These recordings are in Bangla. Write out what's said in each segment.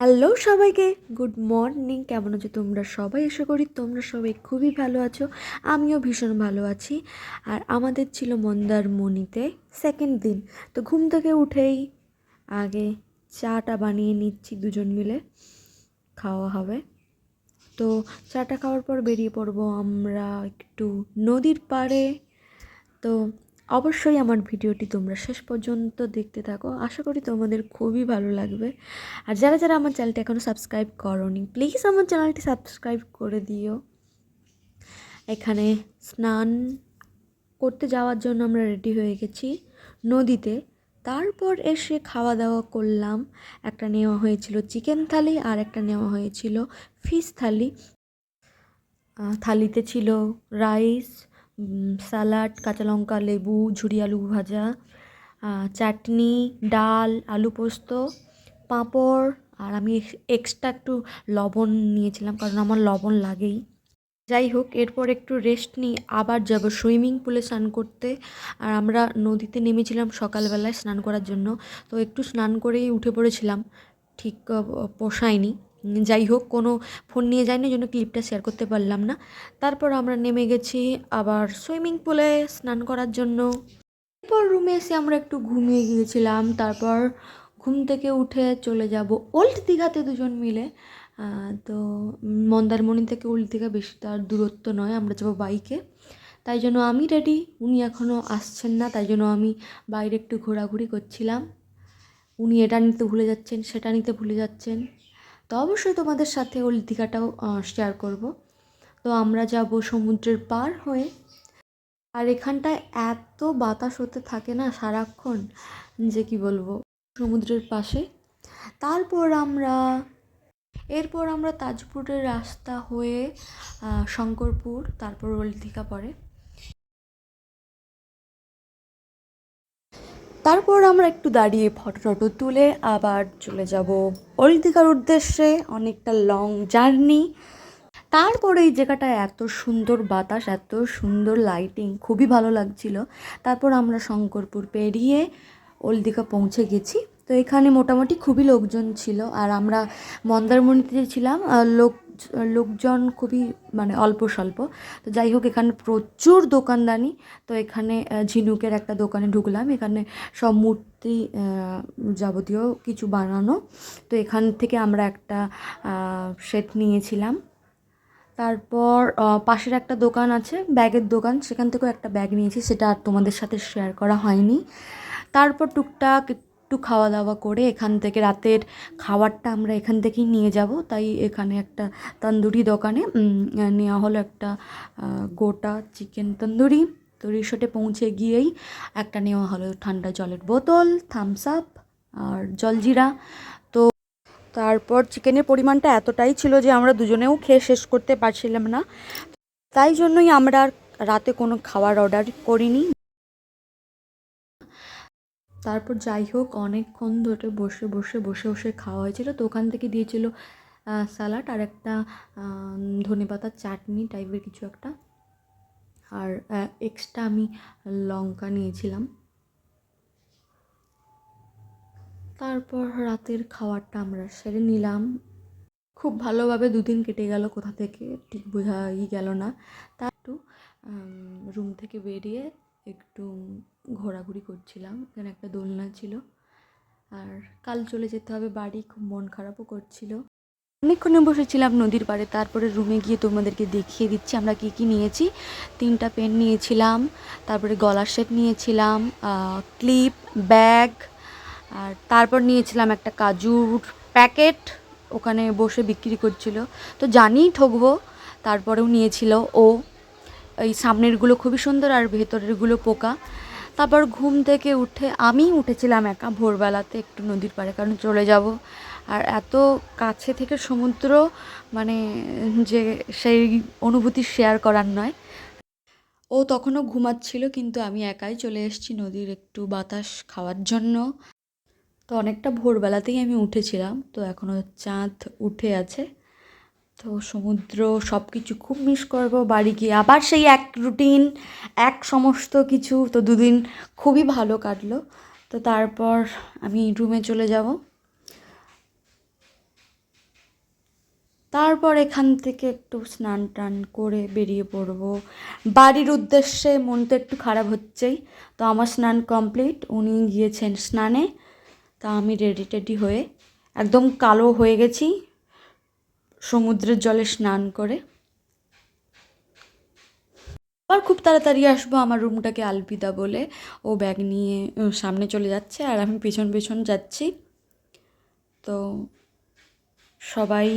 হ্যালো সবাইকে, গুড মর্নিং। কেমন আছো তোমরা সবাই? আশা করি তোমরা সবাই খুবই ভালো আছো। আমিও ভীষণ ভালো আছি। আর আমাদের ছিল মন্দারমণিতে সেকেন্ড দিন। তো ঘুম থেকে উঠেই আগে চাটা বানিয়ে নিচ্ছি দুজন মিলে। খাওয়া হবে। তো চাটা খাওয়ার পর বেরিয়ে পড়ব আমরা একটু নদীর পাড়ে। তো অবশ্যই আমার ভিডিওটি তোমরা শেষ পর্যন্ত দেখতে থাকো। আশা করি তোমাদের খুবই ভালো লাগবে। আর যারা যারা আমার চ্যানেলটি এখনও সাবস্ক্রাইব করনি প্লিজ আমার চ্যানেলটি সাবস্ক্রাইব করে দিও। এখানে স্নান করতে যাওয়ার জন্য আমরা রেডি হয়ে গেছি নদীতে। তারপর এসে খাওয়া দাওয়া করলাম। একটা নেওয়া হয়েছিল চিকেন থালি আর একটা নেওয়া হয়েছিল ফিশ থালি থালিতে ছিল রাইস স্যালাড কাঁচা লঙ্কা লেবু, ঝুরি আলু ভাজা চাটনি, ডাল, আলু পোস্ত, পাঁপড়, আর আমি এক্সট্রা একটু লবণ নিয়েছিলাম কারণ আমার লবণ লাগেই। যাই হোক, এরপর একটু রেস্ট নিই, আবার যাব সুইমিং পুলে স্নান করতে। আর আমরা নদীতে নেমেছিলাম সকালবেলায় স্নান করার জন্য, তো একটু স্নান করেই উঠে পড়েছিলাম, ঠিক পোষায়নি। যাই হোক, কোনো ফোন নিয়ে যায়নি ওই জন্য ক্লিপটা শেয়ার করতে পারলাম না। তারপর আমরা নেমে গেছি আবার সুইমিং পুলে স্নান করার জন্য। এরপর রুমে এসে আমরা একটু ঘুমিয়ে গিয়েছিলাম। তারপর ঘুম থেকে উঠে চলে যাব ওল্ড দীঘাতে দুজন মিলে। তো মন্দারমণি থেকে ওল্ড দীঘা বেশি তার দূরত্ব নয়, আমরা যাব বাইকে তাই জন্য আমি রেডি উনি এখনও আসছেন না, তাই জন্য আমি বাইরে একটু ঘোরাঘুরি করছিলাম। উনি এটা নিতে ভুলে যাচ্ছেন, সেটা নিতে ভুলে যাচ্ছেন। তো অবশ্যই তোমাদের সাথে ওল্ড দীঘাটাও শেয়ার করব। তো আমরা যাব সমুদ্রের পার হয়ে। আর এখানটায় এত বাতাস হতে থাকে না সারাক্ষণ, যে কি বলব, সমুদ্রের পাশে। তারপর আমরা, এরপর আমরা তাজপুরের রাস্তা হয়ে শঙ্করপুর, তারপর ওল্ড পড়ে। তারপর আমরা একটু দাঁড়িয়ে ফটো টটো তুলে আবার চলে যাব ওল্ড দীঘার উদ্দেশ্যে অনেকটা লং জার্নি তারপরে এই জায়গাটা এত সুন্দর বাতাস, এত সুন্দর লাইটিং খুবই ভালো লাগছিল। তারপর আমরা শঙ্করপুর পেরিয়ে ওল্ড দীঘা পৌঁছে গেছি। তো এখানে মোটামুটি খুবই লোকজন ছিল। আর আমরা মন্দারমণিতে ছিলাম লোক লোকজন খুবই মানে অল্প স্বল্প। তো যাই হোক, এখানে প্রচুর দোকানদানি। তো এখানে ঝিনুকের একটা দোকানে ঢুকলাম। এখানে সব মূর্তি যাবতীয় কিছু বানানো। তো এখান থেকে আমরা একটা সেট নিয়েছিলাম। তারপর পাশের একটা দোকান আছে, ব্যাগের দোকান। সেখান থেকেও একটা ব্যাগ নিয়েছি। সেটা আর তোমাদের সাথে শেয়ার করা হয়নি। তারপর টুকটাক একটু খাওয়া দাওয়া করে এখান থেকে রাতের খাবারটা আমরা এখান থেকেই নিয়ে যাব। তাই এখানে একটা তন্দুরি দোকানে নেওয়া হলো একটা গোটা চিকেন তন্দুরি। তো রিসোর্টে পৌঁছে গিয়েই একটা নেওয়া হলো ঠান্ডা জলের বোতল থামস আপ আর জলজিরা তো তারপর চিকেনের পরিমাণটা এতটাই ছিল যে আমরা দুজনেও খেয়ে শেষ করতে পারছিলাম না। তাই জন্যই আমরা রাতে কোনো খাবার অর্ডার করিনি। তারপর যাই হোক, অনেকক্ষণ ধরে বসে বসে বসে বসে খাওয়া হয়েছিল। তো ওখান থেকে দিয়েছিল স্যালাড আর একটা ধনে পাতার চাটনি টাইপের কিছু একটা। আর এক্সট্রা আমি লঙ্কা নিয়েছিলাম। তারপর রাতের খাবারটা আমরা সেরে নিলাম। খুব ভালোভাবে দুদিন কেটে গেল, কোথা থেকে ঠিক বোঝাই গেল না। তা একটু রুম থেকে বেরিয়ে একটু ঘোরাঘুরি করছিলাম। এখানে একটা দোলনা ছিল। আর কাল চলে যেতে হবে বাড়ি, খুব মন খারাপও করছিল। অনেকক্ষণে বসেছিলাম নদীর পাড়ে, তারপরে রুমে গিয়ে তোমাদেরকে দেখিয়ে দিচ্ছি আমরা কী কী নিয়েছি। তিনটা পেন নিয়েছিলাম, তারপরে গলার সেট নিয়েছিলাম ক্লিপ ব্যাগ আর তারপর নিয়েছিলাম একটা কাজুর প্যাকেট ওখানে বসে বিক্রি করছিল। তো জানিই ঠকবো তারপরেও নিয়েছিল ও। এই সামনেরগুলো খুবই সুন্দর আর ভেতরেরগুলো পোকা। তারপর ঘুম থেকে উঠে আমি উঠেছিলাম একা ভোরবেলাতে একটু নদীর পাড়ে, কারণ চলে যাব। আর এত কাছে থেকে সমুদ্র মানে যে সেই অনুভূতি শেয়ার করার নয়। ও তখনও ঘুমাচ্ছিল, কিন্তু আমি একাই চলে এসেছি নদীর একটু বাতাস খাওয়ার জন্য। তো অনেকটা ভোরবেলাতেই আমি উঠেছিলাম। তো এখনও চাঁদ উঠে আছে। তো সমুদ্র সব কিছু খুব মিস করব। বাড়ি গিয়ে আবার সেই এক রুটিন এক সমস্ত কিছু তো দুদিন খুবই ভালো কাটলো। তো তারপর আমি রুমে চলে যাব। তারপর এখান থেকে একটু স্নান টান করে বেরিয়ে পড়ব। বাড়ির উদ্দেশ্যে মন তো একটু খারাপ হচ্ছেই। তো আমার স্নান কমপ্লিট উনি গিয়েছেন স্নানে। তা আমি রেডি টেডি হয়ে একদম কালো হয়ে গেছি। সমুদ্রের জলে স্নান করে। আবার খুব তাড়াতাড়ি আসব আমার রুমটাকে আলবিদা বলে। ও ব্যাগ নিয়ে সামনে চলে যাচ্ছে আর আমি পিছন পিছন যাচ্ছি। তো সবাই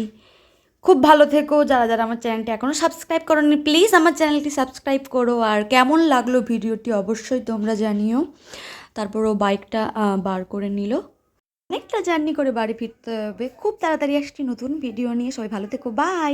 খুব ভালো থেকো। যারা যারা আমার চ্যানেলটি এখনও সাবস্ক্রাইব করোনি, প্লিজ আমার চ্যানেলটি সাবস্ক্রাইব করো। আর কেমন লাগল ভিডিওটি অবশ্যই তোমরা জানিও। তারপর ও বাইকটা বার করে নিল। অনেকটা জার্নি করে বাড়ি ফিরতে হবে। খুব তাড়াতাড়ি আসছি নতুন ভিডিও নিয়ে। সবাই ভালো থেকো। বাই।